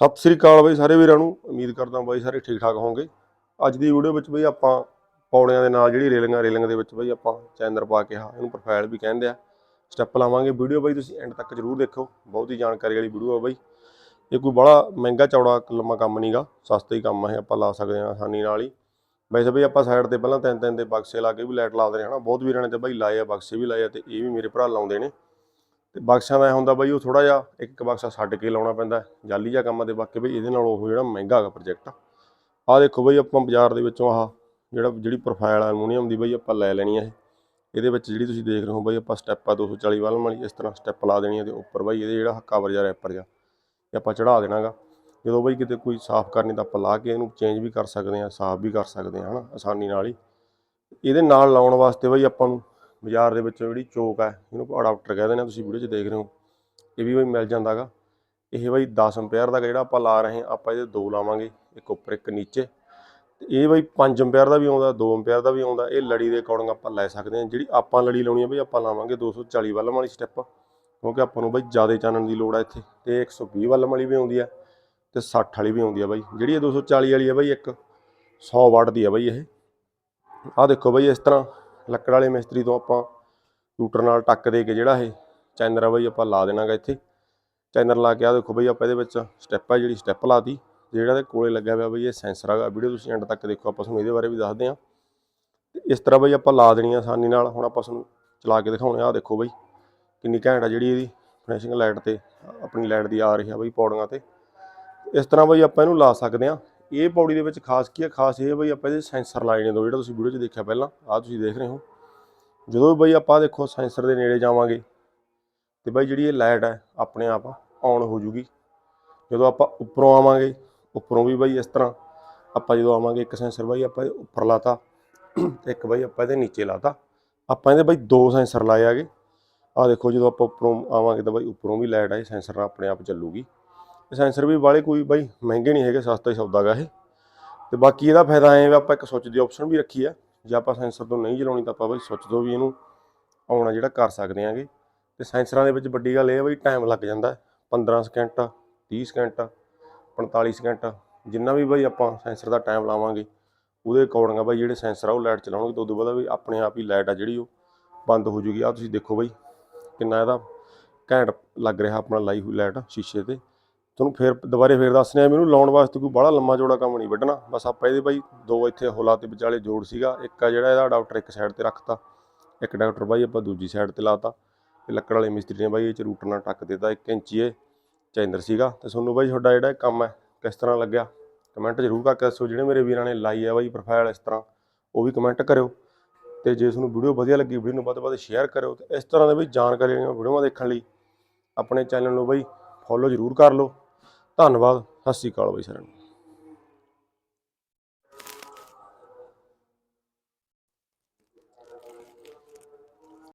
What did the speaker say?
ਸਤਿ ਸ੍ਰੀ ਅਕਾਲ ਬਾਈ ਸਾਰੇ ਵੀਰਾਂ ਨੂੰ। ਉਮੀਦ ਕਰਦਾ ਬਾਈ ਸਾਰੇ ਠੀਕ ਠਾਕ ਹੋਵੋਗੇ। ਅੱਜ ਦੀ ਵੀਡੀਓ ਵਿੱਚ ਬਈ ਆਪਾਂ ਪੌੜਿਆਂ ਦੇ ਨਾਲ ਜਿਹੜੀ ਰੇਲਿੰਗਾਂ, ਰੇਲਿੰਗ ਦੇ ਵਿੱਚ ਬਈ ਆਪਾਂ ਚੈਨਰ ਪਾ ਕੇ ਹਾਂ ਇਹਨੂੰ ਪ੍ਰੋਫਾਈਲ ਵੀ ਕਹਿੰਦੇ ਆ। ਸਟੈਪ ਲਾਵਾਂਗੇ। ਵੀਡੀਓ ਬਾਈ ਤੁਸੀਂ ਐਂਡ ਤੱਕ ਜਰੂਰ ਦੇਖੋ ਬਹੁਤ ਹੀ ਜਾਣਕਾਰੀ ਵਾਲੀ ਵੀਡੀਓ ਆ ਬਾਈ। ਇਹ ਕੋਈ ਬੜਾ ਮਹਿੰਗਾ ਚੌੜਾ ਲੰਮਾ ਕੰਮ ਨਹੀਂਗਾ ਸਸਤਾ ਹੀ ਕੰਮ ਹੈ ਆਪਾਂ ਲਾ ਸਕਦੇ ਹਾਂ ਆਸਾਨੀ ਨਾਲ ਹੀ। ਵੈਸੇ ਬਈ ਆਪਾਂ ਸਾਈਡ ਤੇ ਪਹਿਲਾਂ ਤਿੰਨ ਤਿੰਨ ਦੇ ਬਕਸੇ ਲਾ ਕੇ ਵੀ ਲਾਈਟ ਲਾਉਂਦੇ ਨੇ ਹਨਾ। ਬਹੁਤ ਵੀਰਾਂ ਨੇ ਤੇ ਬਾਈ ਲਾਏ ਆ, ਬਕਸੇ ਵੀ ਲਾਏ ਆ ਤੇ ਇਹ ਵੀ ਮੇਰੇ ਭਰਾ ਲਾਉਂਦੇ ਨੇ। ਤੇ ਬਕਸਿਆਂ ਦਾ ਇਹ ਹੁੰਦਾ ਬਾਈ ਉਹ ਥੋੜਾ ਜਿਹਾ ਇੱਕ ਇੱਕ ਬਕਸਾ ਛੱਡ ਕੇ ਲਾਉਣਾ ਪੈਂਦਾ ਜਾਲੀ ਜਿਹਾ ਕੰਮਾਂ ਆ ਤੇ ਬਾਕੀ ਬਈ ਇਹਦੇ ਨਾਲ ਉਹ ਜਿਹੜਾ ਮਹਿੰਗਾ ਹੈਗਾ ਪ੍ਰੋਜੈਕਟ ਆਹ ਦੇਖੋ ਬਈ ਆਪਾਂ ਬਾਜ਼ਾਰ ਦੇ ਵਿੱਚੋਂ ਆਹ ਜਿਹੜਾ ਜਿਹੜੀ ਪ੍ਰੋਫਾਈਲ ਐਲੂਮੀਨੀਅਮ ਦੀ ਬਈ ਆਪਾਂ ਲੈ ਲੈਣੀ ਹੈ ਇਹਦੇ ਵਿੱਚ ਜਿਹੜੀ ਤੁਸੀਂ ਦੇਖ ਰਹੇ ਹੋ ਬਈ ਆਪਾਂ ਸਟੈਪ ਆ 240 ਵਾਲ ਵਾਲੀ, ਇਸ ਤਰ੍ਹਾਂ ਸਟੈਪ ਲਾ ਦੇਣੀ ਹੈ ਤੇ ਉੱਪਰ ਬਈ ਇਹਦੇ ਜਿਹੜਾ ਕਵਰ ਜਾਂ ਰੈਪਰ ਜਾਂ ਇਹ ਆਪਾਂ ਚੜਾ ਦੇਣਾਗਾ। ਜਦੋਂ ਬਈ ਕਿਤੇ ਕੋਈ ਸਾਫ਼ ਕਰਨੀ ਤਾਂ ਆਪਾਂ ਲਾ ਕੇ ਇਹਨੂੰ ਚੇਂਜ ਵੀ ਕਰ ਸਕਦੇ ਹਾਂ ਸਾਫ਼ ਵੀ ਕਰ ਸਕਦੇ ਹਾਂ ਹਨਾ, ਆਸਾਨੀ ਨਾਲ ਹੀ। ਇਹਦੇ ਨਾਲ ਲਾਉਣ ਵਾਸਤੇ ਬਈ ਆਪਾਂ ਨੂੰ ਬਾਜ਼ਾਰ ਦੇ ਵਿੱਚ ਜਿਹੜੀ ਚੋਕ ਹੈ, ਇਹਨੂੰ ਅਡਾਪਟਰ ਕਹਿੰਦੇ ਨੇ ਤੁਸੀਂ ਵੀਡੀਓ 'ਚ ਦੇਖ ਰਹੇ ਹੋ, ਇਹ ਵੀ ਬਈ ਮਿਲ ਜਾਂਦਾਗਾ ਇਹ ਬਈ 10 ਐਂਪੀਅਰ ਦਾ ਜਿਹੜਾ ਆਪਾਂ ਲਾ ਰਹੇ ਹਾਂ, ਆਪਾਂ ਇਹਦੇ ਦੋ ਲਾਵਾਂਗੇ, ਇੱਕ ਉੱਪਰ, ਇੱਕ ਨੀਚੇ। ਤੇ ਇਹ ਬਈ 5 ਐਂਪੀਅਰ ਦਾ ਵੀ ਆਉਂਦਾ 2 ਐਂਪੀਅਰ ਦਾ ਵੀ ਆਉਂਦਾ, ਇਹ ਲੜੀ ਦੇ ਅਕੋਰਡਿੰਗ ਆਪਾਂ ਲੈ ਸਕਦੇ ਹਾਂ। ਜਿਹੜੀ ਆਪਾਂ ਲੜੀ ਲਾਉਣੀ ਹੈ ਬਈ, ਆਪਾਂ ਲਾਵਾਂਗੇ 240 ਵੱਲਮ ਵਾਲੀ ਸਟੈਪ ਕਿਉਂਕਿ ਆਪਾਂ ਨੂੰ ਬਈ ਜ਼ਿਆਦਾ ਚਾਨਣ ਦੀ ਲੋੜ ਹੈ ਇੱਥੇ। ਤੇ 120 ਵੱਲਮ ਵਾਲੀ ਵੀ ਆਉਂਦੀ ਹੈ ਤੇ 60 ਵਾਲੀ ਵੀ ਆਉਂਦੀ ਹੈ ਬਾਈ। ਜਿਹੜੀ ਇਹ 240 ਵਾਲੀ ਹੈ ਬਾਈ, ਇੱਕ 100 ਵਾਟ ਦੀ ਹੈ ਬਾਈ ਇਹ। ਆਹ ਦੇਖੋ ਬਾਈ ਇਸ ਤਰ੍ਹਾਂ ਲੱਕੜ ਵਾਲੇ ਮਿਸਤਰੀ ਤੋਂ ਆਪਾਂ ਰੂਟਰ ਨਾਲ ਟੱਕ ਦੇ ਕੇ ਜਿਹੜਾ ਇਹ ਚੈਨਰ ਆ ਬਈ ਆਪਾਂ ਲਾ ਦੇਣਾਗਾ ਇੱਥੇ। ਚੈਨਰ ਲਾ ਕੇ ਆ ਦੇਖੋ ਬਈ ਆਪਾਂ ਇਹਦੇ ਵਿੱਚ ਸਟੈਪ ਆ ਜਿਹੜੀ ਸਟੈਪ ਲਾਤੀ। ਜਿਹੜਾ ਇਹਦੇ ਕੋਲੇ ਲੱਗਿਆ ਹੋਇਆ ਬਈ ਇਹ ਸੈਂਸਰ ਹੈਗਾ ਵੀਡੀਓ ਤੁਸੀਂ ਐਂਡ ਤੱਕ ਦੇਖੋ, ਆਪਾਂ ਤੁਹਾਨੂੰ ਇਹਦੇ ਬਾਰੇ ਵੀ ਦੱਸਦੇ ਹਾਂ ਤੇ ਇਸ ਤਰ੍ਹਾਂ ਬਈ ਆਪਾਂ ਲਾ ਦੇਣੀ ਆਸਾਨੀ ਨਾਲ। ਹੁਣ ਆਪਾਂ ਤੁਹਾਨੂੰ ਚਲਾ ਕੇ ਦਿਖਾਉਣੇ ਆ। ਆਹ ਦੇਖੋ ਬਈ ਕਿੰਨੀ ਘੈਂਟ ਆ ਜਿਹੜੀ ਇਹਦੀ ਫਿਨਿਸ਼ਿੰਗ ਲਾਈਟ ਤੇ। ਆਪਣੀ ਲਾਈਟ ਦੀ ਆ ਰਹੀ ਆ ਬਈ ਪੌੜੀਆਂ ਤੇ। ਇਸ ਤਰ੍ਹਾਂ ਬਈ ਆਪਾਂ ਇਹਨੂੰ ਲਾ ਸਕਦੇ ਆ। ਇਹ ਪੌੜੀ ਦੇ ਵਿੱਚ ਖਾਸ ਕੀ ਹੈ ਖਾਸ ਇਹ ਬਈ ਆਪਾਂ ਇਹਦੇ ਸੈਂਸਰ ਲਾਏ ਨੇ ਦੋ, ਜਿਹੜਾ ਤੁਸੀਂ ਵੀਡੀਓ 'ਚ ਦੇਖਿਆ ਪਹਿਲਾਂ, ਆਹ ਤੁਸੀਂ ਦੇਖ ਰਹੇ ਹੋ। ਜਦੋਂ ਵੀ ਬਈ ਆਪਾਂ ਦੇਖੋ ਸੈਂਸਰ ਦੇ ਨੇੜੇ ਜਾਵਾਂਗੇ, ਤੇ ਬਈ ਜਿਹੜੀ ਇਹ ਲਾਈਟ ਹੈ ਆਪਣੇ ਆਪ ਆਨ ਹੋ ਜੂਗੀ। ਜਦੋਂ ਆਪਾਂ ਉੱਪਰੋਂ ਆਵਾਂਗੇ, ਉੱਪਰੋਂ ਵੀ ਬਈ ਇਸ ਤਰ੍ਹਾਂ ਆਪਾਂ ਜਦੋਂ ਆਵਾਂਗੇ, ਇੱਕ ਸੈਂਸਰ ਬਈ ਆਪਾਂ ਇਹਦੇ ਉੱਪਰ ਲਾਤਾ, ਤੇ ਇੱਕ ਬਈ ਆਪਾਂ ਇਹਦੇ ਨੀਚੇ ਲਾਤਾ। ਆਪਾਂ ਇਹਦੇ ਬਈ ਦੋ ਸੈਂਸਰ ਲਾਏ ਆਗੇ ਆਹ ਦੇਖੋ ਜਦੋਂ ਆਪਾਂ ਉੱਪਰੋਂ ਆਵਾਂਗੇ ਤਾਂ ਬਈ ਉੱਪਰੋਂ ਵੀ ਲਾਈਟ ਹੈ ਸੈਂਸਰ ਆਪਣੇ ਆਪ ਚੱਲੂਗੀ। ਇਹ ਸੈਂਸਰ ਵੀ ਵਾਲੇ ਕੋਈ ਬਈ, ਮਹਿੰਗੇ ਨਹੀਂ ਹੈਗੇ, ਸਸਤਾ ਹੀ ਸੌਦਾ ਗਾ ਇਹ। ਤੇ ਬਾਕੀ ਇਹਦਾ ਫਾਇਦਾ ਐ ਵੀ ਆਪਾਂ ਇੱਕ ਸੁੱਚ ਦੀ ਆਪਸ਼ਨ ਵੀ ਰੱਖੀ ਆ। ਜੇ ਆਪਾਂ ਸੈਂਸਰ ਤੋਂ ਨਹੀਂ ਚਲਾਉਣੀ ਤਾਂ ਆਪਾਂ ਬਈ ਸੁੱਚ ਤੋਂ ਵੀ ਇਹਨੂੰ ਆਉਣਾ ਜਿਹੜਾ ਕਰ ਸਕਦੇ ਆਂਗੇ। ਤੇ ਸੈਂਸਰਾਂ ਦੇ ਵਿੱਚ ਵੱਡੀ ਗੱਲ ਇਹ ਆ ਬਈ ਟਾਈਮ ਲੱਗ ਜਾਂਦਾ। ਹੈ। 15 ਸਕਿੰਟ 30 ਸਕਿੰਟ 45 ਸਕਿੰਟ ਜਿੰਨਾ ਵੀ ਬਾਈ ਆਪਾਂ ਸੈਂਸਰ ਦਾ ਟਾਈਮ ਲਾਵਾਂਗੇ, ਉਹਦੇ ਅਕੋਰਡਿੰਗ ਆ ਬਈ ਜਿਹੜੇ ਸੈਂਸਰ ਆ ਉਹ ਲਾਈਟ ਚਲਾਉਣਗੇ। ਤਾਂ ਉਦੋਂ ਬਾਅਦ ਵੀ ਆਪਣੇ ਆਪ ਹੀ ਲਾਈਟ ਆ ਜਿਹੜੀ ਉਹ ਬੰਦ ਹੋ ਜੂਗੀ। ਆ ਤੁਸੀਂ ਦੇਖੋ ਬਾਈ, ਕਿੰਨਾ ਇਹਦਾ ਘੈਂਟ ਲੱਗ ਰਿਹਾ ਆਪਣਾ ਲਾਈ ਹੋਈ ਲਾਈਟ ਸ਼ੀਸ਼ੇ ਤੇ। ਤੁਹਾਨੂੰ ਫੇਰ ਦੁਬਾਰੇ ਫੇਰ ਦੱਸਨੇ ਆ ਮੈਨੂੰ ਲਾਉਣ ਵਾਸਤੇ ਕੋਈ ਬੜਾ ਲੰਮਾ ਜੋੜਾ ਕੰਮ ਨਹੀਂ ਵੱਢਣਾ। ਬਸ ਆਪਾਂ ਇਹਦੇ ਬਾਈ ਦੋ ਇੱਥੇ ਹੋਲਾ ਤੇ ਵਿਚਾਲੇ ਜੋੜ ਸੀਗਾ। ਇੱਕ ਆ ਜਿਹੜਾ ਇਹਦਾ ਡਾਕਟਰ ਇੱਕ ਸਾਈਡ ਤੇ ਰੱਖਤਾ, ਇੱਕ ਡਾਕਟਰ ਬਾਈ ਆਪਾਂ ਦੂਜੀ ਸਾਈਡ ਤੇ ਲਾਤਾ। ਤੇ ਲੱਕੜ ਵਾਲੇ ਮਿਸਤਰੀ ਨੇ ਬਾਈ ਇਹ ਚ ਰੂਟਰ ਨਾਲ ਟੱਕ ਦਿੱਤਾ 1 ਇੰਚੀ ਇਹ ਚੈਨਰ ਸੀਗਾ। ਤੇ ਤੁਹਾਨੂੰ ਬਾਈ ਤੁਹਾਡਾ ਜਿਹੜਾ ਇਹ ਕੰਮ ਹੈ, ਕਿਸ ਤਰ੍ਹਾਂ ਲੱਗਿਆ? ਕਮੈਂਟ ਜ਼ਰੂਰ ਕਰਕੇ ਦੱਸੋ, ਜਿਹੜੇ ਮੇਰੇ ਵੀਰਾਂ ਨੇ ਲਾਈ ਹੈ ਬਾਈ ਪ੍ਰੋਫਾਈਲ ਇਸ ਤਰ੍ਹਾਂ, ਉਹ ਵੀ ਕਮੈਂਟ ਕਰਿਓ। ਤੇ ਜੇ ਤੁਹਾਨੂੰ ਵੀਡੀਓ ਵਧੀਆ ਲੱਗੀ ਵੀਡੀਓ ਨੂੰ ਵੱਧ ਤੋਂ ਵੱਧ ਸ਼ੇਅਰ ਕਰਿਓ। ਤੇ ਇਸ ਤਰ੍ਹਾਂ ਦੇ ਵੀ ਜਾਣਕਾਰੀ ਵਾਲੀਆਂ ਵੀਡੀਓਆਂ ਦੇਖਣ ਲਈ ਆਪਣੇ ਚੈਨਲ ਨੂੰ ਬਾਈ ਫੋਲੋ ਜ਼ਰੂਰ ਕਰ ਲਓ। ਧੰਨਵਾਦ ਸਤਿ ਸ਼੍ਰੀ ਅਕਾਲ ਬਾਈ ਸਾਰਿਆਂ ਨੂੰ।